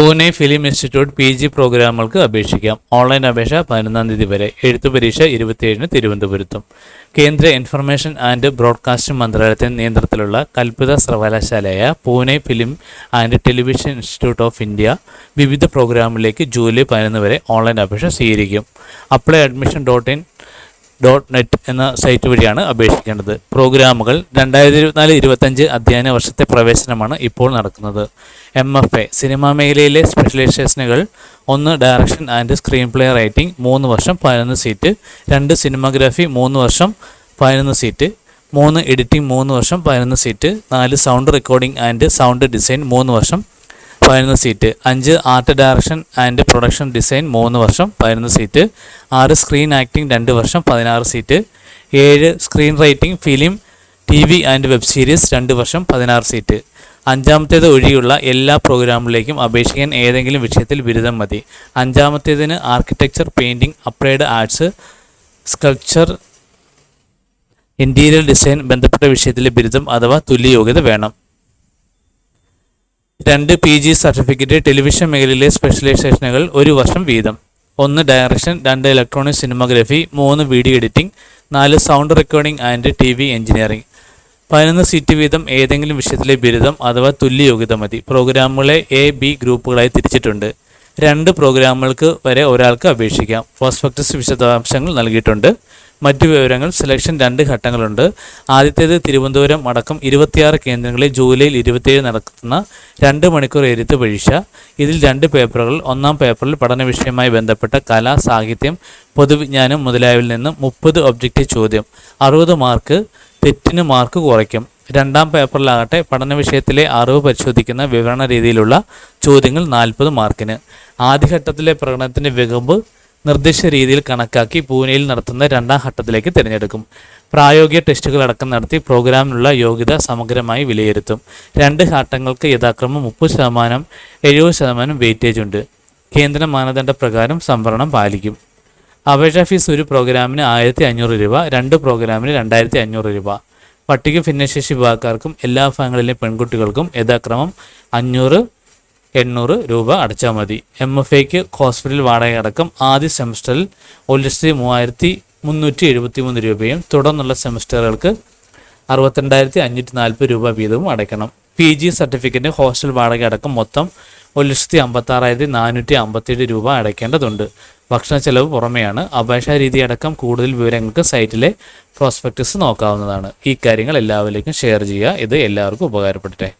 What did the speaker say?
Pune film institute P G പ്രോഗ്രാമുകൾക്ക് അപേക്ഷിക്കാം. Online അപേക്ഷ പതിനൊന്നാം തീയതി വരെ. എഴുത്തു പരീക്ഷ ഇരുപത്തിയേഴിന് തിരുവനന്തപുരത്തും. കേന്ദ്ര ഇൻഫർമേഷൻ ആൻഡ് ബ്രോഡ്കാസ്റ്റിംഗ് മന്ത്രാലയത്തിന്റെ നിയന്ത്രണത്തിലുള്ള കൽപ്പിത സർവകലാശാലയായ Pune film and television institute of India വിവിധ പ്രോഗ്രാമിലേക്ക് ജൂലൈ പതിനൊന്ന് വരെ ഓൺലൈൻ അപേക്ഷ സ്വീകരിക്കും. Apply admission dot in dot net എന്ന സൈറ്റ് വഴിയാണ് അപേക്ഷിക്കേണ്ടത്. പ്രോഗ്രാമുകൾ രണ്ടായിരത്തി ഇരുപത്തിനാല് ഇരുപത്തഞ്ച് അധ്യയന വർഷത്തെ പ്രവേശനമാണ് ഇപ്പോൾ നടക്കുന്നത്. എം എഫ് എ സിനിമാ മേഖലയിലെ സ്പെഷ്യലൈസേഷനുകൾ ഒന്ന് direction and screenplay writing മൂന്ന് വർഷം പതിനൊന്ന് സീറ്റ് രണ്ട് സിനിമാഗ്രാഫി മൂന്ന് വർഷം പതിനൊന്ന് സീറ്റ് മൂന്ന് എഡിറ്റിംഗ് മൂന്ന് വർഷം പതിനൊന്ന് സീറ്റ് നാല് sound recording and sound design മൂന്ന് വർഷം പതിനൊന്ന് സീറ്റ് അഞ്ച് art direction and production design മൂന്ന് വർഷം പതിനൊന്ന് സീറ്റ് ആറ് സ്ക്രീൻ ആക്ടിംഗ് രണ്ട് വർഷം പതിനാറ് സീറ്റ് ഏഴ് screenwriting film T V and web series രണ്ട് വർഷം പതിനാറ് സീറ്റ്. അഞ്ചാമത്തേത് ഒഴിയുള്ള എല്ലാ പ്രോഗ്രാമിലേക്കും അപേക്ഷിക്കാൻ ഏതെങ്കിലും വിഷയത്തിൽ ബിരുദം മതി. അഞ്ചാമത്തേതിന് architecture painting applied arts sculpture interior design ബന്ധപ്പെട്ട വിഷയത്തിലെ ബിരുദം അഥവാ തുല്യ യോഗ്യത വേണം. രണ്ട് പി ജി സർട്ടിഫിക്കറ്റ് ടെലിവിഷൻ മേഖലയിലെ സ്പെഷ്യലൈസേഷനുകൾ ഒരു വർഷം വീതം. ഒന്ന് ഡയറക്ഷൻ രണ്ട് ഇലക്ട്രോണിക് സിനിമോഗ്രഫി മൂന്ന് വീഡിയോ എഡിറ്റിംഗ് നാല് sound recording and T V engineering പതിനൊന്ന് സീറ്റ് വീതം ഏതെങ്കിലും വിഷയത്തിലെ ബിരുദം അഥവാ തുല്യ യോഗ്യത മതി. പ്രോഗ്രാമുകളെ എ ബി ഗ്രൂപ്പുകളായി തിരിച്ചിട്ടുണ്ട്. രണ്ട് പ്രോഗ്രാമുകൾക്ക് വരെ ഒരാൾക്ക് അപേക്ഷിക്കാം. പ്രോസ്പെക്ടസ് വിശദാംശങ്ങൾ നൽകിയിട്ടുണ്ട്. മറ്റു വിവരങ്ങൾ സെലക്ഷൻ രണ്ട് ഘട്ടങ്ങളുണ്ട്. ആദ്യത്തേത് തിരുവനന്തപുരം അടക്കം ഇരുപത്തിയാറ് കേന്ദ്രങ്ങളിൽ ജൂലൈയിൽ ഇരുപത്തിയേഴ് നടക്കുന്ന രണ്ട് മണിക്കൂർ എഴുത്ത് പരീക്ഷ. ഇതിൽ രണ്ട് പേപ്പറുകൾ ഒന്നാം പേപ്പറിൽ പഠന വിഷയവുമായി ബന്ധപ്പെട്ട കല സാഹിത്യം പൊതുവിജ്ഞാനം മുതലായവയിൽ നിന്ന് മുപ്പത് ഒബ്ജക്റ്റീവ് ചോദ്യം അറുപത് മാർക്ക് തെറ്റിന് മാർക്ക് കുറയ്ക്കും. രണ്ടാം പേപ്പറിലാകട്ടെ പഠന വിഷയത്തിലെ അറിവ് പരിശോധിക്കുന്ന വിവരണ രീതിയിലുള്ള ചോദ്യങ്ങൾ നാൽപ്പത് മാർക്കിന്. ആദ്യഘട്ടത്തിലെ പ്രകടനത്തിന്റെ മികവ് നിർദ്ദിഷ്ട രീതിയിൽ കണക്കാക്കി പൂനെയിൽ നടത്തുന്ന രണ്ടാം ഘട്ടത്തിലേക്ക് തിരഞ്ഞെടുക്കും. പ്രായോഗിക ടെസ്റ്റുകൾ അടക്കം നടത്തി പ്രോഗ്രാമിനുള്ള യോഗ്യത സമഗ്രമായി വിലയിരുത്തും. രണ്ട് ഘട്ടങ്ങൾക്ക് യഥാക്രമം മുപ്പത് ശതമാനം എഴുപത് ശതമാനം വെയിറ്റേജ് ഉണ്ട്. കേന്ദ്ര മാനദണ്ഡ പ്രകാരം സംവരണം പാലിക്കും. അപേക്ഷാ ഫീസ് ഒരു പ്രോഗ്രാമിന് ആയിരത്തി അഞ്ഞൂറ് രൂപ രണ്ട് പ്രോഗ്രാമിന് രണ്ടായിരത്തി അഞ്ഞൂറ് രൂപ. പട്ടിക ഭിന്നശേഷി വിഭാഗക്കാർക്കും എല്ലാ വിഭാഗങ്ങളിലെ പെൺകുട്ടികൾക്കും യഥാക്രമം അഞ്ഞൂറ് എണ്ണൂറ് രൂപ അടച്ചാൽ മതി. എം എഫ് എക്ക് ഹോസ്പിറ്റൽ വാടക അടക്കം ആദ്യ സെമസ്റ്ററിൽ ഒരു ലക്ഷത്തി മൂവായിരത്തി മുന്നൂറ്റി എഴുപത്തി മൂന്ന് രൂപയും തുടർന്നുള്ള സെമസ്റ്ററുകൾക്ക് അറുപത്തിരണ്ടായിരത്തി അഞ്ഞൂറ്റി നാൽപ്പത് രൂപ വീതവും അടയ്ക്കണം. പി ജി സർട്ടിഫിക്കറ്റ് ഹോസ്റ്റൽ വാടക അടക്കം മൊത്തം ഒരു ലക്ഷത്തി അമ്പത്താറായിരത്തി നാനൂറ്റി അമ്പത്തിയേഴ് രൂപ അടയ്ക്കേണ്ടതുണ്ട്. ഭക്ഷണ ചെലവ് പുറമെയാണ്. അപേക്ഷാ രീതി അടക്കം കൂടുതൽ വിവരങ്ങൾക്ക് സൈറ്റിലെ പ്രോസ്പെക്ടസ് നോക്കാവുന്നതാണ്. ഈ കാര്യങ്ങൾ എല്ലാവരിലേക്കും ഷെയർ ചെയ്യുക. ഇത് എല്ലാവർക്കും ഉപകാരപ്പെടട്ടെ.